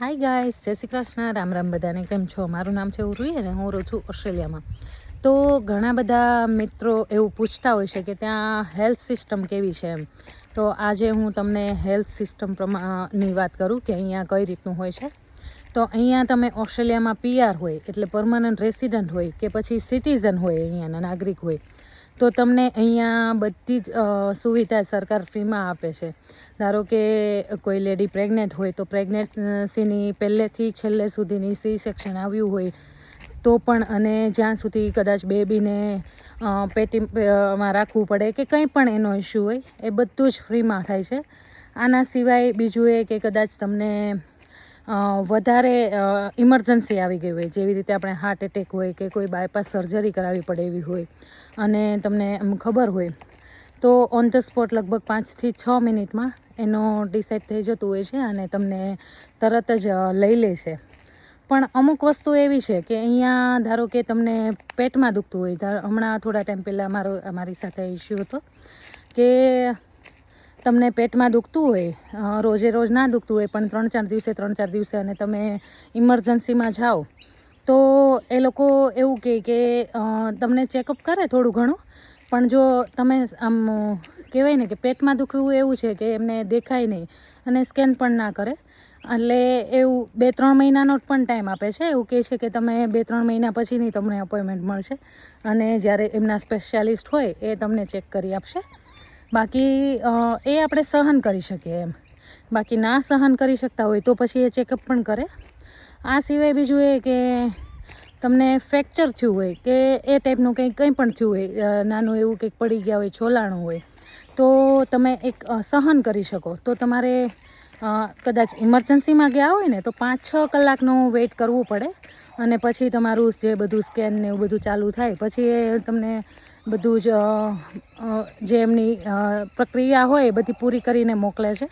Hi guys જય શ્રી કૃષ્ણ. રામ રામ બધાને. કેમ છો? મારું નામ છે ઉર્વી અને હું રહું છું ઓસ્ટ્રેલિયામાં. તો ઘણા બધા મિત્રો એવું પૂછતા હોય છે કે ત્યાં હેલ્થ સિસ્ટમ કેવી છે એમ. તો આજે હું તમને હેલ્થ સિસ્ટમ પ્રમાણની વાત કરું કે અહીંયા કઈ રીતનું હોય છે. તો અહીંયા તમે ઓસ્ટ્રેલિયામાં પીઆર હોય, એટલે પરમાનન્ટ રેસિડન્ટ હોય કે પછી સિટીઝન હોય અહીંયાના નાગરિક હોય તો તમને અહીંયા બધી જ સુવિધા સરકાર ફ્રીમાં આપે છે. ધારો કે કોઈ લેડી પ્રેગ્નેન્ટ હોય તો પ્રેગ્નેન્સીની પહેલેથી છેલ્લે સુધીની સી સેક્શન આવ્યું હોય તો પણ અને જ્યાં સુધી કદાચ બેબીને પેટીમાં રાખવું પડે કે કંઈ પણ એનો ઇશ્યુ હોય, એ બધું જ ફ્રીમાં થાય છે. આના સિવાય બીજું એ કે કદાચ તમને વધારે ઇમરજન્સી આવી ગઈ હોય. જેવી રીતે આપણે હાર્ટ એટેક હોય કે કોઈ બાયપાસ સર્જરી કરાવવી પડે એવી હોય. અને તમને ખબર હોય, તો ઓન ધ સ્પોટ લગભગ પાંચથી છ મિનિટમાં એનો ડિસાઇડ થઈ જતું હોય છે અને તમને તરત જ લઈ લે છે પણ અમુક વસ્તુ એવી છે કે અહીંયા ધારો કે તમને પેટમાં દુખતું હોય હમણાં થોડા ટાઈમ પહેલાં મારો, મારી સાથે ઇશ્યુ હતો કે તમને પેટમાં દુખતું હોય રોજે રોજ ના દુખતું હોય, પણ ત્રણ ચાર દિવસે, ત્રણ ચાર દિવસે અને તમે ઇમરજન્સીમાં જાઓ, તો એ લોકો એવું કહે કે તમને ચેકઅપ કરે થોડું ઘણું, પણ જો તમે આમ કહેવાય ને કે પેટમાં દુખવું એવું છે કે એમને દેખાય નહીં અને સ્કેન પણ ના કરે, એટલે એવું બે ત્રણ મહિનાનો પણ ટાઈમ આપે છે, એવું કહે છે કે તમે બે ત્રણ મહિના પછીની તમને અપોઇન્ટમેન્ટ મળશે અને જ્યારે એમના સ્પેશિયાલિસ્ટ હોય એ તમને ચેક કરી આપશે. બાકી એ આપણે સહન કરી શકીએ એમ. બાકી ના સહન કરી શકતા હોય તો પછી એ ચેકઅપ પણ કરે. આ સિવાય બીજું એ કે તમને ફ્રેક્ચર થયું હોય કે એ ટાઈપનું કંઈ કંઈ પણ થયું હોય નાનું એવું કંઈક પડી ગયા હોય, છોલાણું હોય, તો તમે એક સહન કરી શકો. તો તમારે કદાચ ઇમરજન્સીમાં ગયા હોય ને, તો પાંચ છ કલાકનું વેઇટ કરવું પડે. અને પછી તમારું જે બધું સ્કેન ને એવું બધું ચાલુ થાય, પછી એ તમને બધું જ જે એમની પ્રક્રિયા હોય એ બધી પૂરી કરીને મોકલે છે.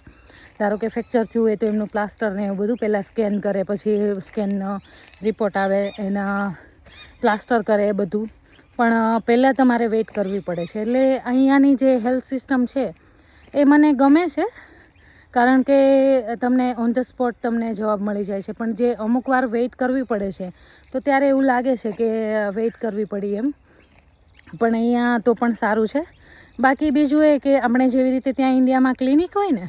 ધારો કે ફ્રેક્ચર થયું હોય તો એમનું પ્લાસ્ટર ને એવું બધું પહેલાં સ્કેન કરે, પછી સ્કેનનો રિપોર્ટ આવે, એના પ્લાસ્ટર કરે એ બધું. પણ પહેલાં તમારે વેઇટ કરવી પડે છે. એટલે અહીંયાની જે હેલ્થ સિસ્ટમ છે, એ મને ગમે છે. કારણ કે તમને ઓન ધ સ્પોટ તમને જવાબ મળી જાય છે. પણ જે અમુક વાર વેઇટ કરવી પડે છે, તો ત્યારે એવું લાગે છે કે વેઇટ કરવી પડી એમ. પણ અહીંયા તો પણ સારું છે. બાકી બીજું એ કે આપણે જેવી રીતે ત્યાં ઇન્ડિયામાં ક્લિનિક હોય ને,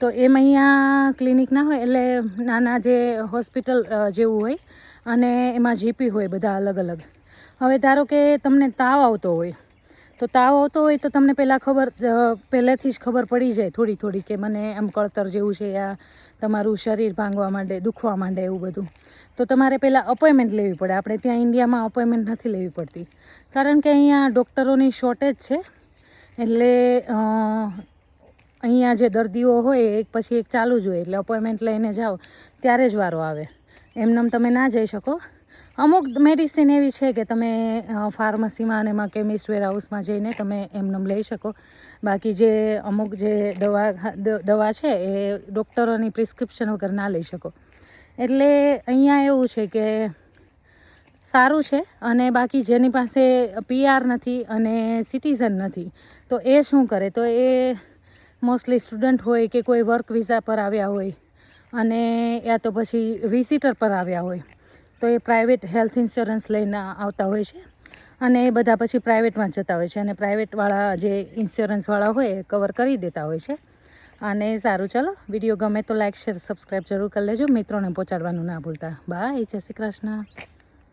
તો એમ અહીંયા ક્લિનિક ના હોય એટલે નાના જે હોસ્પિટલ જેવું હોય અને એમાં જીપી હોય બધા અલગ અલગ. હવે ધારો કે તમને તાવ આવતો હોય તો તાવ આવતો હોય તો તમને પહેલાં ખબર પહેલેથી જ ખબર પડી જાય થોડી થોડી કે મને એમ કળતર જેવું છે આ તમારું શરીર ભાંગવા માંડે, દુખવા માંડે એવું બધું. તો તમારે પહેલાં અપોઇન્ટમેન્ટ લેવી પડે. આપણે ત્યાં ઇન્ડિયામાં અપોઇન્ટમેન્ટ નથી લેવી પડતી. કારણ કે અહીંયા ડૉક્ટરોની શોર્ટેજ છે. એટલે અહીંયા જે દર્દીઓ હોય એક પછી એક ચાલુ જ હોય. એટલે અપોઇન્ટમેન્ટ લઈને જાઓ, ત્યારે જ વારો આવે. એમનેમ તમે ના જઈ શકો. અમુક મેડિસિન એવી છે કે તમે ફાર્મસીમાં અને એમાં કેમિસ્ટ વેરહાઉસમાં જઈને તમે એમનેમ લઈ શકો. બાકી જે અમુક જે દવા દવા છે એ ડૉક્ટરોની પ્રિસ્ક્રિપ્શન વગર ના લઈ શકો. એટલે અહીંયા એવું છે કે સારું છે અને બાકી જેની પાસે પીઆર નથી અને સિટીઝન નથી, તો એ શું કરે? તો એ મોસ્ટલી સ્ટુડન્ટ હોય કે કોઈ વર્ક વિઝા પર આવ્યા હોય અને યા તો પછી વિઝિટર પર આવ્યા હોય. તો એ પ્રાઇવેટ હેલ્થ ઇન્સ્યોરન્સ લઈને આવતા હોય છે. અને એ બધા પછી પ્રાઇવેટમાં જતા હોય છે. અને પ્રાઇવેટવાળા જે ઇન્સ્યોરન્સવાળા હોય એ કવર કરી દેતા હોય છે. અને સારું, ચાલો. વીડિયો ગમે તો લાઇક શેર સબસ્ક્રાઈબ જરૂર કરી લેજો. મિત્રોને પહોંચાડવાનું ના ભૂલતા. બાય જય શ્રી કૃષ્ણ.